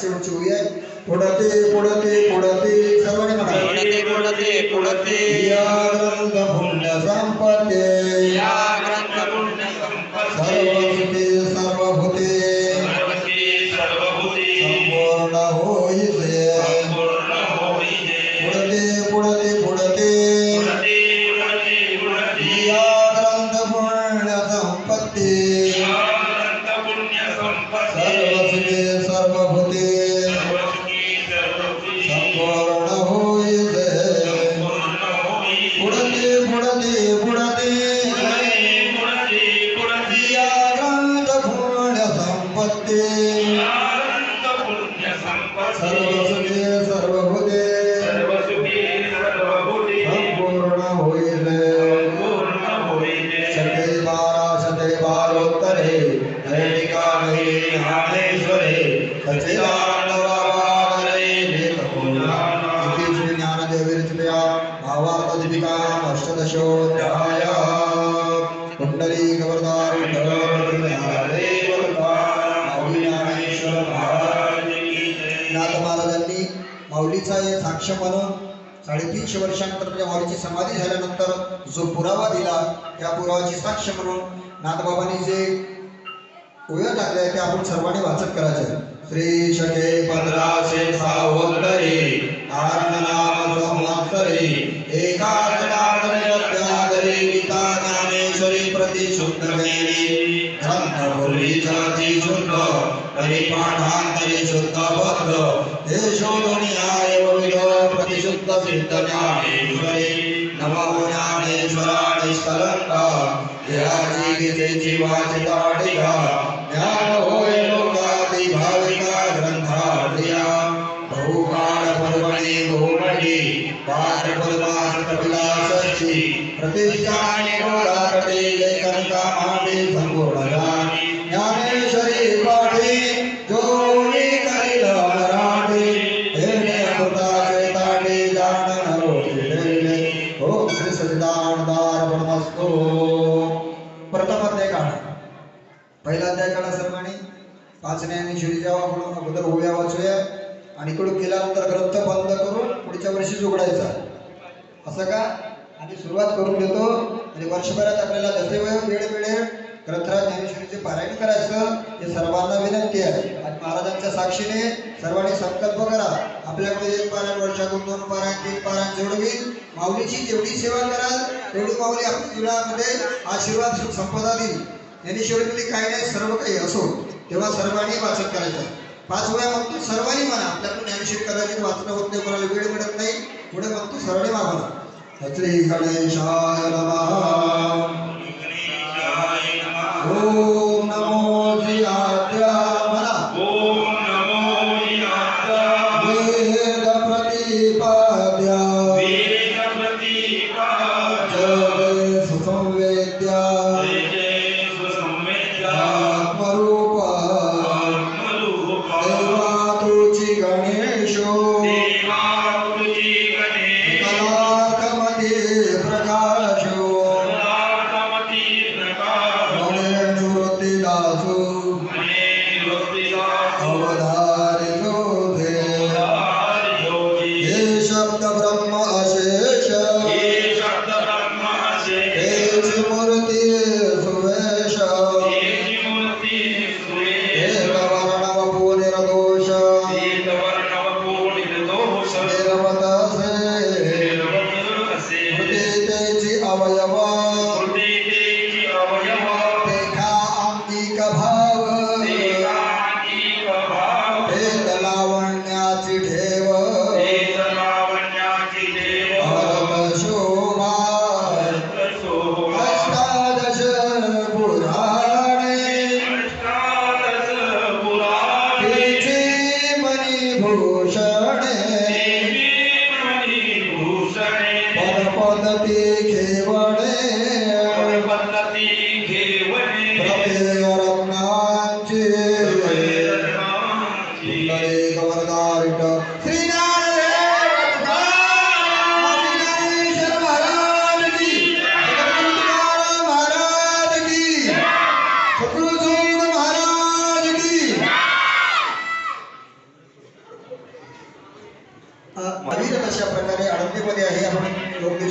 சிவன் சூயை புடத்தே புடத்தே புடத்தே சரவணி மகா புடத்தே புடத்தே புடத்தே. Hello. साडेतीनशे वर्षानंतर म्हणजे वारीची समाधी झाल्यानंतर जो पुरावा दिला त्या पुरावाची साक्ष म्हणून नाथबाबांनी जे ओया टाकल्या ते आपण सर्वांनी वाचन करायचे. श्री शके पंधराशे सावंतरे. प्रतिशुद्ध सिद्ध ज्ञानेश्वरी नमो ज्ञानेश्वरा निष्कलंका देहाची गीतेची वाचिता टिका ज्ञान होय ओम प्रथम अध्याय काढा. पहिला अध्याय काढा सर्वांनी. आणि ज्ञानेश्वरी जावा म्हणून अगोदर ओव्या वाचूया. आणि इकडून केल्यानंतर ग्रंथ बंद करून पुढच्या वर्षीच उघडायचा. असं का? आणि सुरुवात करून देतो आणि वर्षभरात आपल्याला जसे वेळ वेळ मिळेल ग्रंथराज ज्ञानेश्वरीचे पारायण करायचं हे सर्वांना विनंती आहे. आणि महाराजांच्या साक्षीने सर्वांनी संकल्प करा. आपल्याकडे एक पारायण वर्षातून दोन पारायण तीन पारायण जेवढं होईल माऊलीची जेवढी सेवा कराल तेवढी माऊली आपल्या जीवनामध्ये आशीर्वाद सुख संपदा देईल. ज्ञानेश्वरीमध्ये काही नाही सर्व काही असो तेव्हा सर्वांनी वाचन करायचं. पाच वेळा म्हणतो सर्वांनी म्हणा. आपल्याकडून ज्ञानेश्वरी कदाचित वाचणं होत नाही कोणाला वेळ मिळत नाही. पुढे म्हणतो सर्वांनी मागवला श्री गणेशाय नमः.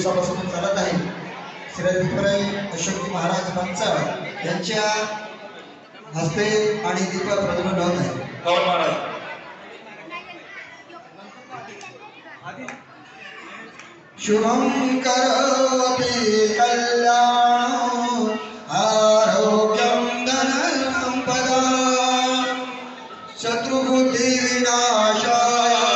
दिवसापासून चालत आहे. श्री विठुराई अशोकजी महाराज पंचाळ यांच्या हस्ते आणि दीप प्रज्वलन होत आहे. कौन महाराज. शुभं करोति कल्याणं आरोग्यं धनसम्पदा शत्रुबुद्धिविनाशाय दीपकज्योतिर्नमोऽस्तुते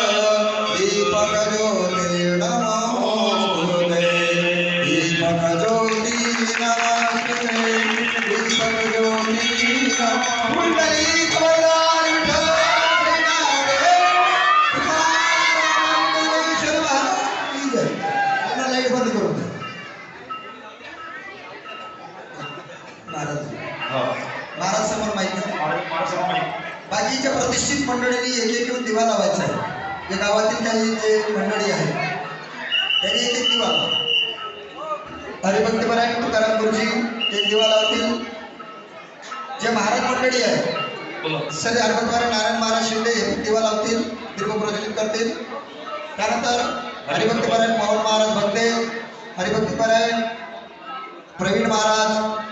महाराज. हो. महाराज समोर माहिती महाराज महाराज. बाकीच्या प्रतिष्ठित मंडळींनी एक एक येऊन दिवा लावायचा आहे. जे गावातील काही जे मंडळी आहेत त्यांनी एक एक दिवा लावा. हरिभक्तीपरायण तुकाराम गुरुजी एक दिवा लावतील. जे महाराज मंडळी आहे बोला. सर हरभक्तपरायण नारायण महाराज शिंदे हे दिवा लावतील दीर्घ प्रज्वलित करतील. त्यानंतर हरिभक्तीपरायण पवन महाराज भक्ते हरिभक्तीपरायण प्रवीण महाराज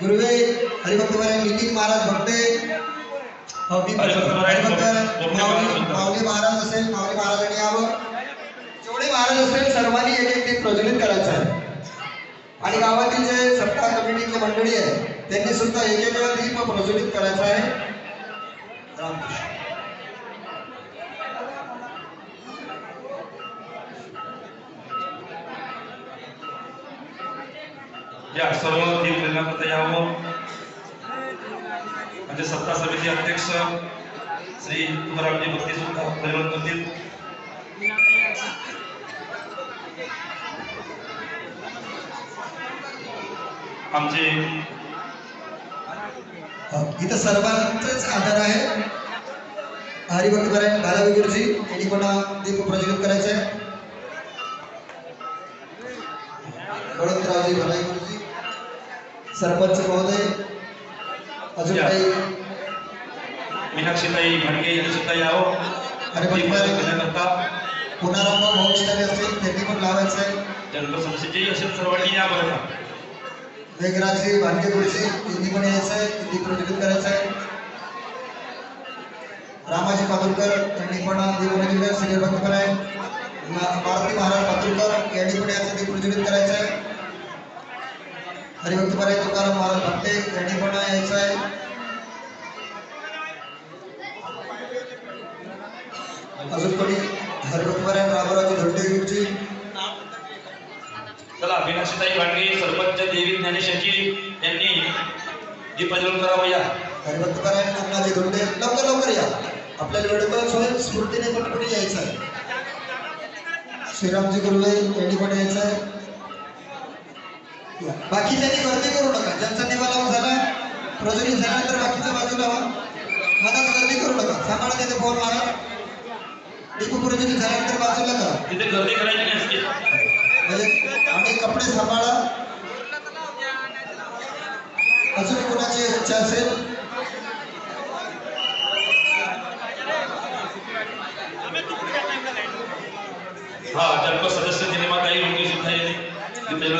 गुरुवे हरिभक्तपरायण नितीन महाराज भक्ते. माऊली महाराज असेल माऊली महाराजांनी यावं. जेवढे महाराज असेल सर्वांनी एक एक दीप प्रज्वलित करायचं आहे. आणि गावातील जे सप्ताह कमिटीची मंडळी आहे त्यांनी सुद्धा एक एक दीप प्रज्वलित करायचा आहे. रामकृष्ण. या सर्व दीप निर्माण यावं. म्हणजे सत्ता समिती अध्यक्ष श्री तुकारामजी भक्ती सुद्धा परिवर्तन करतील आमचे इथं सर्वांचाच आधार आहे. हरिभक्तपरायण बालावी गुरुजी यांनी कोणा दीप प्रज्वलित करायचं आहे बळवंतरावजी भलाई सरपंच महोदय अजून या. काही? मीनाक्षीताई भाडगे यांनी सुद्धा यावं अरे दीप बरं. करण्याकरता पुनरांब भविष्याने असतील त्यांनी पण लावायचं आहे. जनता समस्येची असेल सर्वांनी या बरं का मेघराजजी भांडेगुडचे यांनी पण यायचं आहे त्यांनी प्रज्वलित करायचं आहे. रामाजी पातुरकर यांनी पण दिवस श्री भक्तपरायण मारुती महाराज पातुरकर यांनी पण याचं ते प्रज्वलित करायचं आहे हरिभक्तपरायण तुकाराम महाराज भक्ते यांनी पण यायचं आहे. अजून कोणी? हरिभक्तपरायण रामरावजी धोंडे गुरुजी चला मीनाक्षीताई भांडगे सरपंच देवी ज्ञानेशाची यांनी दीप प्रज्वलन करावं या. हरिभक्तपरायण अण्णाजी धोंडे लवकर लवकर या. आपल्याला वेळेवर सोय स्फूर्तीने पटपटी यायचं आहे. श्रीरामजी गुरुवे यांनी पण यायचं आहे. या. बाकीच्यांनी गर्दी करू नका. ज्यांचा निवाला झाला प्रज्वलित झाल्यानंतर बाकीच्या बाजूला व्हा. मनात गर्दी करू नका. सांभाळा तिथे फोन मारा. दीप प्रज्वलित झाल्यानंतर बाजूला करा. तिथे गर्दी करायची नाही असते म्हणजे आणि कपडे सांभाळा. अजून कोणाची इच्छा असेल हा जन्म सदस्य सिनेमाताई लोके सुद्धा यांनी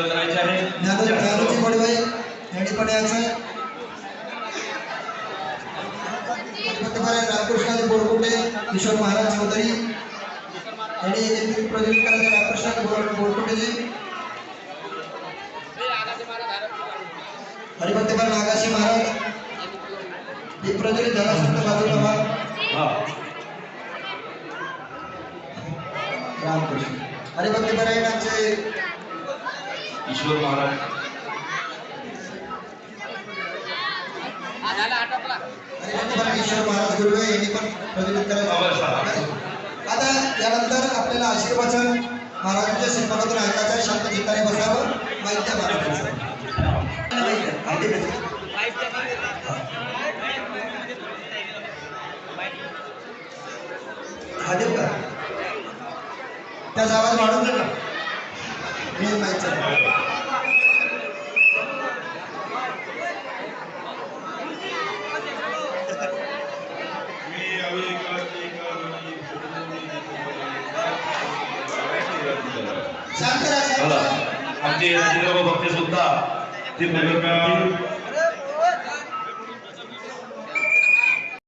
करायचे आहे. यांनी पंतप्रधान रामकृष्णाजी बोरकुटे किशोर महाराज चौधरी आणि देखील प्रज्वलित करायचे रामकृष्ण बोरकुटेजी बोरकुटेजी हरिभक्तपाल नागाशी महाराज. दीप प्रज्वलित झाला असेल तर रामकृष्ण. व्हा हा रामकृष्ण ईश्वर महाराज. हरिभक्तपरायण महाराज गुरुवे यांनी पण प्रज्वलित करायचं आता यानंतर आपल्याला आशीर्वचन महाराजांच्या श्रीमंतातून ऐकायचं शांत चित्ताने बसावं माहिती महाराजांचं. हा देऊ का? त्याचा आवाज वाढून देणार मी माहिती झाला. आमचे भक्ते सुद्धा दीप नगर